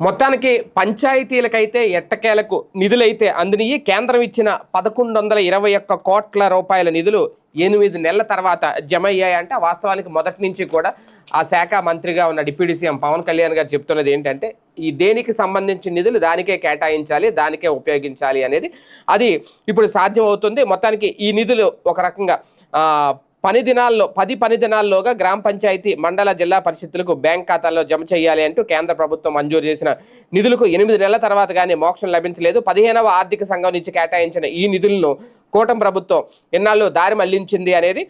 మొత్తానికి పంచాయతీలకైతే ఎట్టకేలకు నిధులైతే అందినయి కేంద్రం ఇచ్చిన పదకొండు వందల ఇరవై ఒక్క కోట్ల రూపాయల నిధులు ఎనిమిది నెలల తర్వాత జమ అయ్యాయంటే వాస్తవానికి మొదటి నుంచి కూడా ఆ శాఖ మంత్రిగా ఉన్న డిప్యూటీ సీఎం పవన్ కళ్యాణ్ గారు చెప్తున్నది ఏంటంటే ఈ దేనికి సంబంధించిన నిధులు దానికే కేటాయించాలి దానికే ఉపయోగించాలి అనేది అది ఇప్పుడు సాధ్యం అవుతుంది మొత్తానికి ఈ నిధులు ఒక రకంగా పని దినాల్లో పది పని దినాల్లోగా గ్రామ పంచాయతీ మండల జిల్లా పరిషత్తులకు బ్యాంక్ ఖాతాల్లో జమ చేయాలి అంటూ కేంద్ర ప్రభుత్వం మంజూరు చేసిన నిధులకు ఎనిమిది నెలల తర్వాత కానీ మోక్షం లభించలేదు. పదిహేనవ ఆర్థిక సంఘం నుంచి కేటాయించిన ఈ నిధులను కూటమి ప్రభుత్వం ఎన్నాళ్ళు దారి మళ్ళించింది అనేది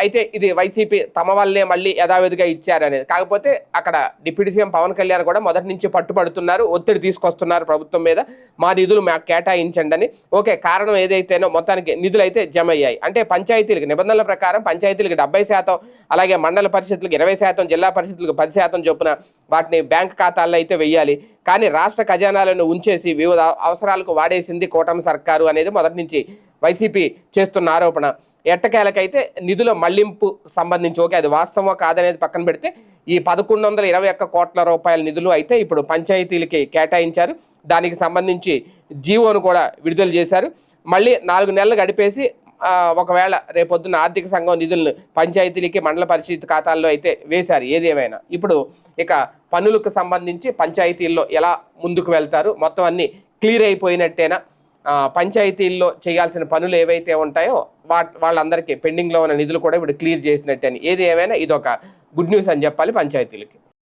అయితే ఇది వైసీపీ తమ వల్లే మళ్ళీ యథావిధిగా ఇచ్చారనేది. కాకపోతే అక్కడ డిప్యూటీ సీఎం పవన్ కళ్యాణ్ కూడా మొదటి నుంచి పట్టుబడుతున్నారు ఒత్తిడి తీసుకొస్తున్నారు ప్రభుత్వం మీద. మా నిధులు మాకు కేటాయించండి అని. ఓకే కారణం ఏదైతేనో మొత్తానికి నిధులు అయితే జమ అయ్యాయి అంటే పంచాయతీలకు నిబంధనల ప్రకారం పంచాయతీలకు డెబ్బై శాతం అలాగే మండల పరిషత్లకు ఇరవై శాతం జిల్లా పరిషత్లకు పది శాతం చొప్పున వాటిని బ్యాంక్ ఖాతాల్లో అయితే వెయ్యాలి. కానీ రాష్ట్ర ఖజానాలను ఉంచేసి వివిధ అవసరాలకు వాడేసింది కూటమి సర్కారు అనేది మొదటి నుంచి వైసీపీ చేస్తున్న ఆరోపణ. ఎట్టకేలకైతే నిధుల మళ్ళింపు సంబంధించి ఓకే అది వాస్తవమో కాదనేది పక్కన పెడితే ఈ పదకొండు వందల ఇరవై ఒక్క కోట్ల రూపాయల నిధులు అయితే ఇప్పుడు పంచాయతీలకి కేటాయించారు. దానికి సంబంధించి జీవోను కూడా విడుదల చేశారు. మళ్ళీ నాలుగు నెలలు గడిపేసి ఒకవేళ రేపొద్దున ఆర్థిక సంఘం నిధులను పంచాయతీలకి మండల పరిషత్ ఖాతాల్లో అయితే వేశారు. ఏదేమైనా ఇప్పుడు ఇక పనులకు సంబంధించి పంచాయతీల్లో ఎలా ముందుకు వెళ్తారు? మొత్తం అన్ని క్లియర్ అయిపోయినట్టేనా? పంచాయతీల్లో చేయాల్సిన పనులు ఏవైతే ఉంటాయో వా వాళ్ళందరికీ పెండింగ్లో ఉన్న నిధులు కూడా ఇప్పుడు క్లియర్ చేసినట్టు అని. ఏది ఏమైనా ఇదొక గుడ్ న్యూస్ అని చెప్పాలి పంచాయతీలకి.